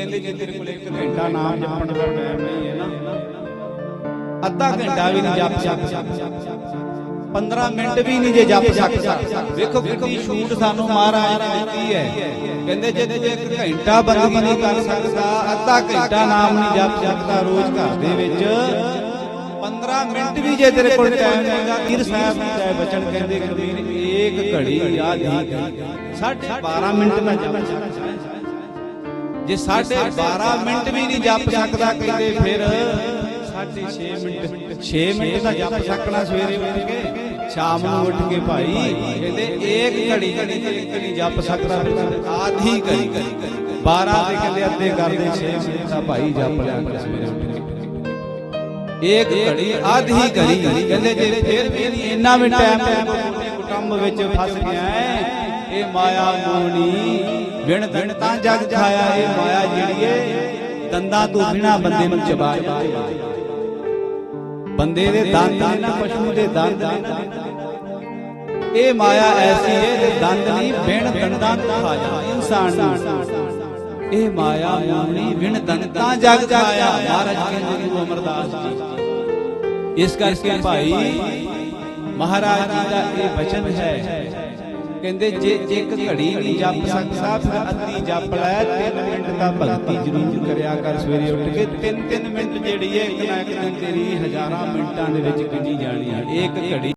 ਕਹਿੰਦੇ ਜੇ ਤੇਰੇ ਕੋਲ ਇੱਕ ਘੰਟਾ ਨਾਮ ਜਪਣ ਦਾ ਟਾਈਮ ਨਹੀਂ ਹੈ ਨਾ। ਅੱਧਾ ਘੰਟਾ ਵੀ ਨਹੀਂ ਜਪ ਸਕਦਾ। 15 ਮਿੰਟ ਵੀ ਨਹੀਂ ਜੇ ਜਪ ਸਕਦਾ। ਵੇਖੋ ਕਿੰਨੀ ਛੂਟ ਸਾਨੂੰ ਮਹਾਰਾਜ ਨੇ ਦਿੱਤੀ ਹੈ। ਕਹਿੰਦੇ ਜੇ ਜੇ ਇੱਕ ਘੰਟਾ ਬੰਦਗੀ ਨਹੀਂ ਕਰ ਸਕਦਾ ਅੱਧਾ ਘੰਟਾ ਨਾਮ ਨਹੀਂ ਜਪ ਸਕਦਾ ਰੋਜ਼ ਘਰ ਦੇ ਵਿੱਚ। 15 ਮਿੰਟ ਵੀ ਜੇ ਤੇਰੇ ਕੋਲ ਟਾਈਮ ਹੈਗਾ ਤੀਰ ਸਾਹਿਬ ਦਾ ਬਚਨ ਕਹਿੰਦੇ ਕਬੀਰ ਏਕ ਘੜੀ ਸਾਢੇ 12 ਮਿੰਟ ਨਾ ਜਪ ਸਕਦਾ ਜੇ ਸਾਢੇ 12 ਮਿੰਟ ਵੀ ਨਹੀਂ ਜਪ ਸਕਦਾ ਕਹਿੰਦੇ ਫਿਰ। ਸਾਢੇ 6 ਮਿੰਟ 6 ਮਿੰਟ ਦਾ ਜਪ ਸਕਣਾ ਸਵੇਰੇ ਉੱਠ ਕੇ ਸ਼ਾਮ ਨੂੰ ਉੱਠ ਕੇ ਭਾਈ ਕਹਿੰਦੇ ਏਕ ਘੜੀ ਘੜੀ ਇੱਕ ਨਹੀਂ ਜਪ ਸਕਦਾ ਫਿਰ ਆਧੀ ਘੜੀ 12 ਦੇ ਕਹਿੰਦੇ ਅੱਧੇ ਕਰਦੇ 6 ਮਿੰਟ ਦਾ ਭਾਈ ਜਪ ਕਰ ਸਵੇਰੇ ਉੱਠ ਕੇ। ਏਕ ਘੜੀ ਆਧੀ ਘੜੀ। ਕਹਿੰਦੇ ਜੇ ਫਿਰ ਵੀ ਇੰਨਾ ਵੀ ਟਾਈਮ ਕੁਟੰਬ ਵਿੱਚ ਫਸ ਗਿਆ ਹੈ। ਇਹ ਮਾਇਆ ਮੋਣੀ। ਵਿਣ ਵਿਣ ਤਾਂ ਜਗ ਖਾਇਆ ਇਹ ਮਾਇਆ ਜਿਹੜੀ ਏ। ਦੰਦਾਂ ਤੋਂ ਬਿਨਾ ਬੰਦੇ ਨੂੰ ਚਬਾ ਬੰਦੇ ਦੇ ਦੰਦ ਨੇ ਨਾ ਪਸ਼ੂ ਦੇ ਦੰਦ ਨੇ। ਇਹ ਮਾਇਆ ਐਸੀ ਹੈ ਕਿ ਦੰਦ ਨਹੀਂ ਬਿਨ ਦੰਦਾਂ ਨੂੰ ਖਾ ਜਾਂਦੀ ਇਨਸਾਨ ਨੂੰ। ਇਹ ਮਾਇਆ ਮੋਣੀ, ਵਿਣ ਦੰਦਾਂ ਜਗ ਖਾਇਆ। ਮਹਾਰਾਜ ਕਹਿੰਦੇ ਗੁਰੂ ਅਮਰਦਾਸ ਜੀ। ਇਸ ਕਰਕੇ ਭਾਈ, ਮਹਾਰਾਜ ਜੀ ਦਾ ਇਹ ਵਚਨ ਹੈ ਕਹਿੰਦੇ ਜੇ ਇੱਕ ਘੜੀ ਨਹੀਂ ਜਪ ਸਕਦਾ, ਫਿਰ ਅੱਧੀ ਜਪ ਲੈ 3 ਮਿੰਟ ਦਾ ਭਗਤੀ ਜ਼ਰੂਰ ਕਰਿਆ ਕਰ। ਸਵੇਰੇ ਉੱਠ ਕੇ 3-3 ਮਿੰਟ ਜਿਹੜੀ ਹੈ ਇੱਕ ਨਾ ਇੱਕ ਦਿਨ ਤੇਰੀ ਹਜ਼ਾਰਾਂ ਮਿੰਟਾਂ ਦੇ ਵਿੱਚ ਗਿਣੀ ਜਾਣੀ ਹੈ। ਇੱਕ ਘੜੀ